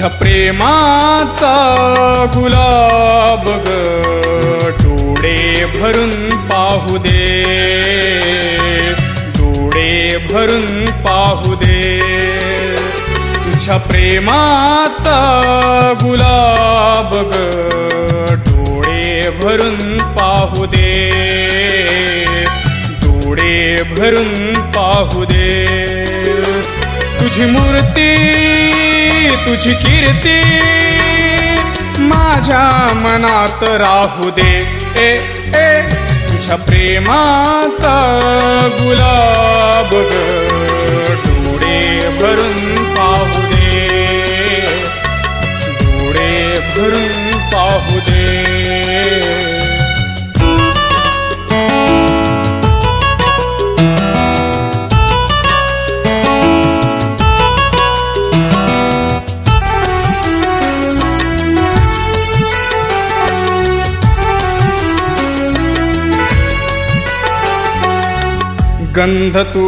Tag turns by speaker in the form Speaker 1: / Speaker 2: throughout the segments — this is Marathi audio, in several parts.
Speaker 1: तुझ्या प्रेमाचा गुलाब ग डोळे भरून पाहू दे. डोळे भरून पाहू दे. तुझ्या प्रेमाचा गुलाब ग डोळे भरून पाहू दे. डोळे भरून पाहू दे. तुझी मूर्ती तुझी कीर्ती माझ्या मनात राहू दे. ए ए तुझ्या प्रेमाचा गुलाब डोळे भरून पाहू दे. डोळे भरून पाहू दे. गंध तू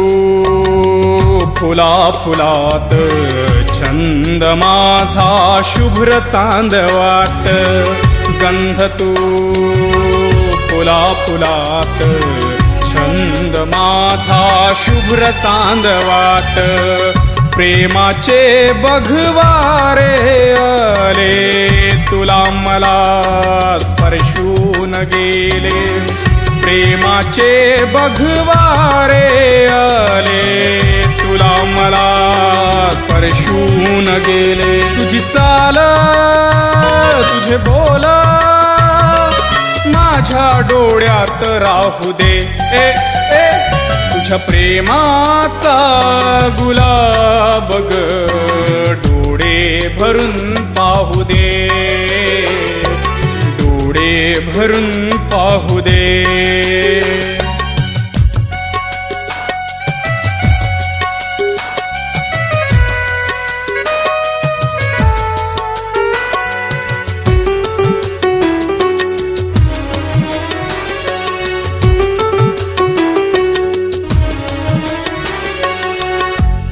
Speaker 1: फुला फुलात छंद माझा शुभ्र चांदवाट. गंध तू फुला फुलात छंद माझा शुभ्र चांदवाट. प्रेमाचे बघवारे आले तुला मला स्पर्शून गेले. प्रेमाचे बघवारे आले. तुला मला स्पर्शून गेले. तुझी चाल तुझे बोल माझ्या डोळ्यात राहू दे. ए ए तुझ्या प्रेमाचा गुलाब बघ डोळे भरून पाहू दे. भरून पाहू दे.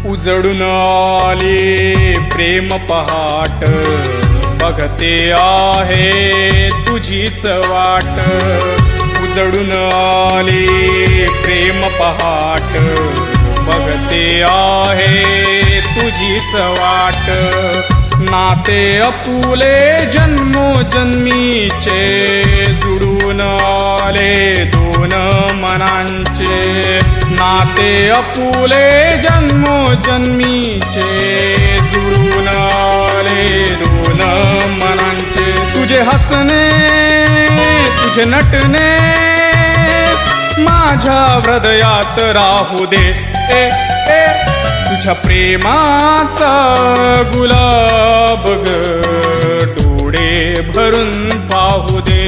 Speaker 1: उजडून आले प्रेम पहाट. बघते आहे तुझीच वाट. उजडून आले प्रेम पहाट. बघते आहे तुझीच वाट. नाते अपुले जन्मोजन्मीचे. जुडून आले दोन मनांचे. नाते अपुले जन्मोजन्मीचे जुळून आले दोन मनांचे. तुझे हसणे तुझे नटणे माझ्या हृदयात राहू दे. ए ए तुझ्या प्रेमाचा गुलाब डोळे भरून पाहू दे.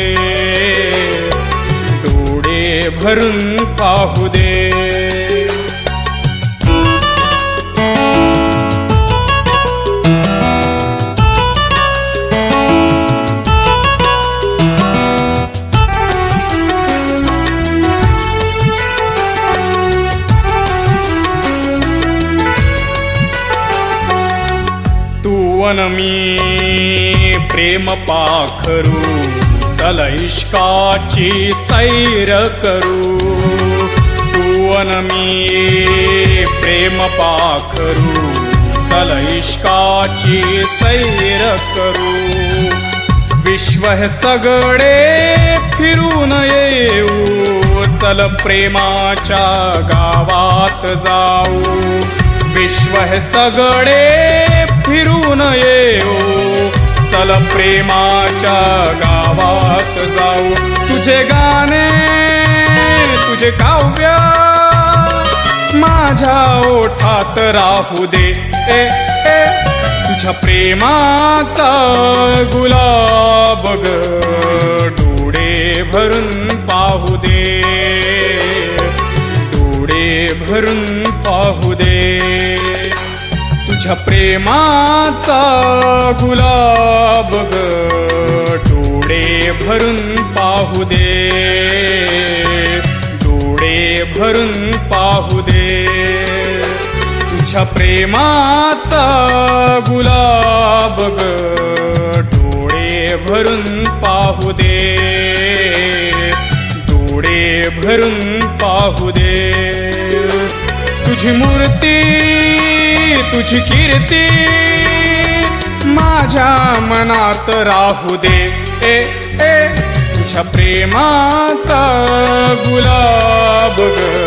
Speaker 1: डोळे भरून पाहू दे. मन मी प्रेम पाखरू चल इश्काची सैर करू. तू वन मी प्रेम पाखरू चल इश्काची सैर करू. विश्व हे सगळे फिरून येऊ चल प्रेमाच्या गावात जाऊ. विश्व हे सगळे फिरून येऊ. चल प्रेमाच्या गावात जाऊ. तुझे गाणे तुझे काव्य माझ्या ओठात राहू दे. ए ए तुझ्या प्रेमाचा गुलाब डोळे भरून पाहू दे. डोळे भरून पाहू दे. तुझ्या प्रेमाचा गुलाब ग डोळे भरून पाहू दे. डोळे भरून पाहू दे. तुझ्या प्रेमाचा गुलाब ग डोळे भरून पाहू दे. डोळे भरून पाहू दे. तुझी मूर्ती तुझी कीर्ती माझ्या मनात राहू दे. ए ए तुझ्या प्रेमाचा गुलाब ग.